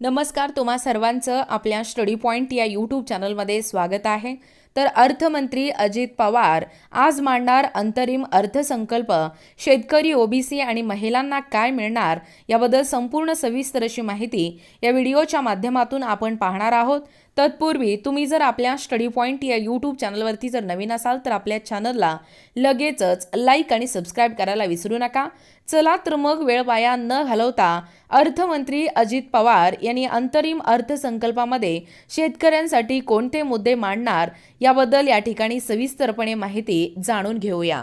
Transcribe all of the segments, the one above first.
नमस्कार तुम्हा सर्वांचं आपल्या स्टडी पॉईंट या यूट्यूब चॅनलमध्ये स्वागत आहे. तर अर्थमंत्री अजित पवार आज मांडणार अंतरिम अर्थसंकल्प. शेतकरी ओबीसी आणि महिलांना काय मिळणार याबद्दल संपूर्ण सविस्तर अशी माहिती या व्हिडिओच्या माध्यमातून आपण पाहणार आहोत. तत्पूर्वी तुम्ही जर आपल्या स्टडी पॉईंट या यूट्यूब चॅनलवरती जर नवीन असाल तर आपल्या चॅनलला लगेचच लाईक आणि सबस्क्राईब करायला विसरू नका. चला तर मग वेळ वाया न घालवता अर्थमंत्री अजित पवार यांनी अंतरिम अर्थसंकल्पामध्ये शेतकऱ्यांसाठी कोणते मुद्दे मांडणार याबद्दल या ठिकाणी सविस्तरपणे माहिती जाणून घेऊया.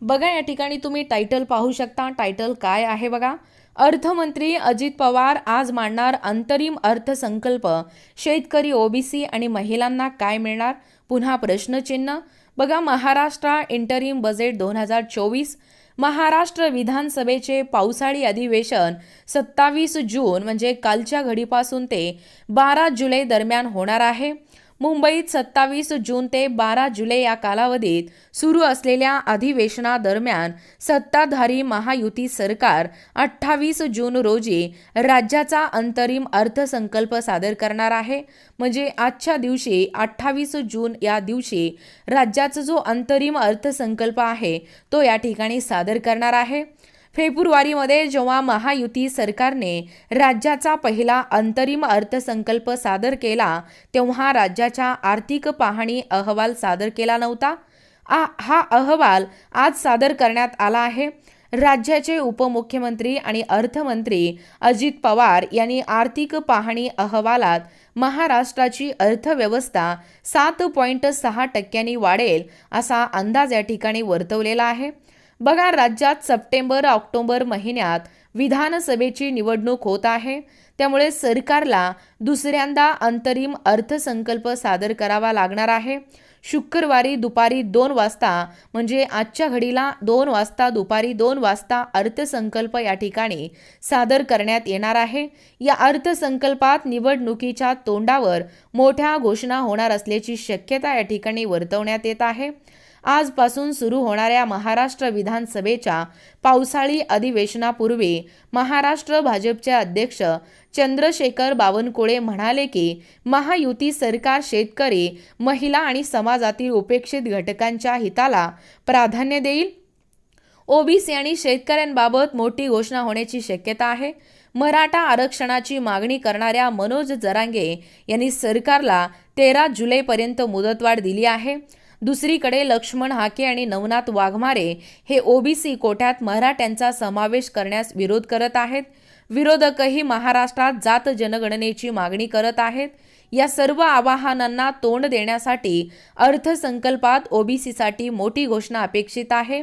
बघा या ठिकाणी तुम्ही टायटल पाहू शकता. टायटल काय आहे बघा? अर्थमंत्री अजित पवार आज मांडणार अंतरिम अर्थसंकल्प. शेतकरी ओबीसी आणि महिलांना काय मिळणार? पुन्हा प्रश्नचिन्ह. बघा महाराष्ट्र इंटरिम बजेट दोन हजार चोवीस. महाराष्ट्र विधानसभेचे पावसाळी अधिवेशन सत्तावीस जून म्हणजे कालच्या घडीपासून ते बारा जुलै दरम्यान होणार आहे. मुंबईत सत्तावीस जून ते बारा जुलै या कालावधीत सुरू असलेल्या अधिवेशनादरम्यान सत्ताधारी महायुती सरकार अठ्ठावीस जून रोजी राज्याचा अंतरिम अर्थसंकल्प सादर करणार आहे. म्हणजे आजच्या दिवशी अठ्ठावीस जून या दिवशी राज्याचा जो अंतरिम अर्थसंकल्प आहे तो या ठिकाणी सादर करणार आहे. फेब्रुवारीमध्ये जेव्हा महायुती सरकारने राज्याचा पहिला अंतरिम अर्थसंकल्प सादर केला तेव्हा राज्याच्या आर्थिक पाहणी अहवाल सादर केला नव्हता. आ हा अहवाल आज सादर करण्यात आला आहे. राज्याचे उपमुख्यमंत्री आणि अर्थमंत्री अजित पवार यांनी आर्थिक पाहणी अहवालात महाराष्ट्राची अर्थव्यवस्था सात पॉईंट सहा टक्क्यांनी वाढेल असा अंदाज या ठिकाणी वर्तवलेला आहे. बघा राज्यात सप्टेंबर ऑक्टोबर महिन्यात विधानसभेची निवडणूक होत आहे. त्यामुळे सरकारला दुसऱ्यांदा अंतरिम अर्थसंकल्प सादर करावा लागणार आहे. शुक्रवारी दुपारी दोन वाजता म्हणजे आजच्या घडीला दोन वाजता दुपारी दोन वाजता अर्थसंकल्प या ठिकाणी सादर करण्यात येणार आहे. या अर्थसंकल्पात निवडणुकीच्या तोंडावर मोठ्या घोषणा होणार असल्याची शक्यता या ठिकाणी वर्तवण्यात येत आहे. आजपासून सुरू होणाऱ्या महाराष्ट्र विधानसभेच्या पावसाळी अधिवेशनापूर्वी महाराष्ट्र भाजपचे अध्यक्ष चंद्रशेखर बावनकुळे म्हणाले की महायुती सरकार शेतकरी महिला आणि समाजातील उपेक्षित घटकांच्या हिताला प्राधान्य देईल. ओबीसी आणि शेतकऱ्यांबाबत मोठी घोषणा होण्याची शक्यता आहे. मराठा आरक्षणाची मागणी करणाऱ्या मनोज जरांगे यांनी सरकारला तेरा जुलैपर्यंत मुदतवाढ दिली आहे. दुसरीकडे लक्ष्मण हाके आणि नवनाथ वाघमारे हे ओबीसी कोट्यात मराठ्यांचा समावेश करण्यास विरोध करत आहेत. विरोधकही महाराष्ट्रात जात जनगणनेची मागणी करत आहेत. या सर्व आवाहनांना तोंड देण्यासाठी अर्थसंकल्पात ओबीसीसाठी मोठी घोषणा अपेक्षित आहे.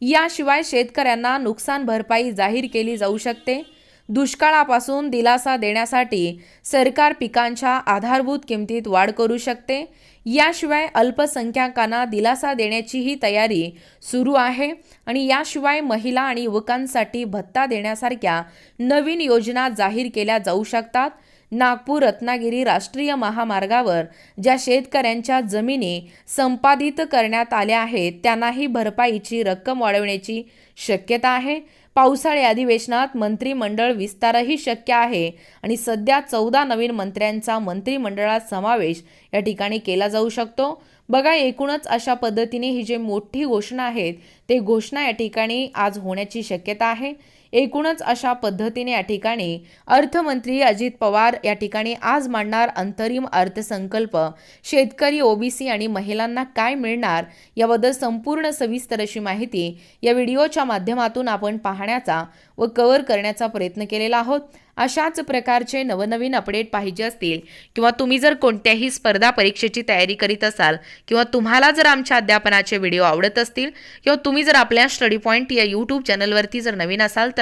याशिवाय शेतकऱ्यांना नुकसान भरपाई जाहीर केली जाऊ शकते. दुष्काळापासून दिलासा देण्यासाठी सरकार पिकांच्या आधारभूत किमतीत वाढ करू शकते. याशिवाय अल्पसंख्याकांना दिलासा देण्याचीही तयारी सुरू आहे आणि याशिवाय महिला आणि युवकांसाठी भत्ता देण्यासारख्या नवीन योजना जाहीर केल्या जाऊ शकतात. नागपूर रत्नागिरी राष्ट्रीय महामार्गावर ज्या शेतकऱ्यांच्या जमिनी संपादित करण्यात आल्या आहेत त्यांनाही भरपाईची रक्कम वाढवण्याची शक्यता आहे. पावसाळी अधिवेशनात मंत्रिमंडळ विस्तारही शक्य आहे आणि सध्या चौदा नवीन मंत्र्यांचा मंत्रिमंडळात समावेश या ठिकाणी केला जाऊ शकतो. बघा एकूणच अशा पद्धतीने ही जे मोठी घोषणा आहेत ते घोषणा या ठिकाणी आज होण्याची शक्यता आहे. एकूणच अशा पद्धतीने या ठिकाणी अर्थमंत्री अजित पवार या ठिकाणी आज मांडणार अंतरिम अर्थसंकल्प. शेतकरी ओबीसी आणि महिलांना काय मिळणार याबद्दल संपूर्ण सविस्तर अशी माहिती या व्हिडिओच्या माध्यमातून आपण पाहण्याचा व कव्हर करण्याचा प्रयत्न केलेला आहोत. अशाच प्रकारचे नवनवीन अपडेट पाहिजे असतील किंवा तुम्ही जर कोणत्याही स्पर्धा परीक्षेची तयारी करीत असाल किंवा तुम्हाला जर आमच्या अध्यापनाचे व्हिडिओ आवडत असतील किंवा तुम्ही जर आपल्या स्टडी पॉईंट या यूट्यूब चॅनलवरती जर नवीन असाल तर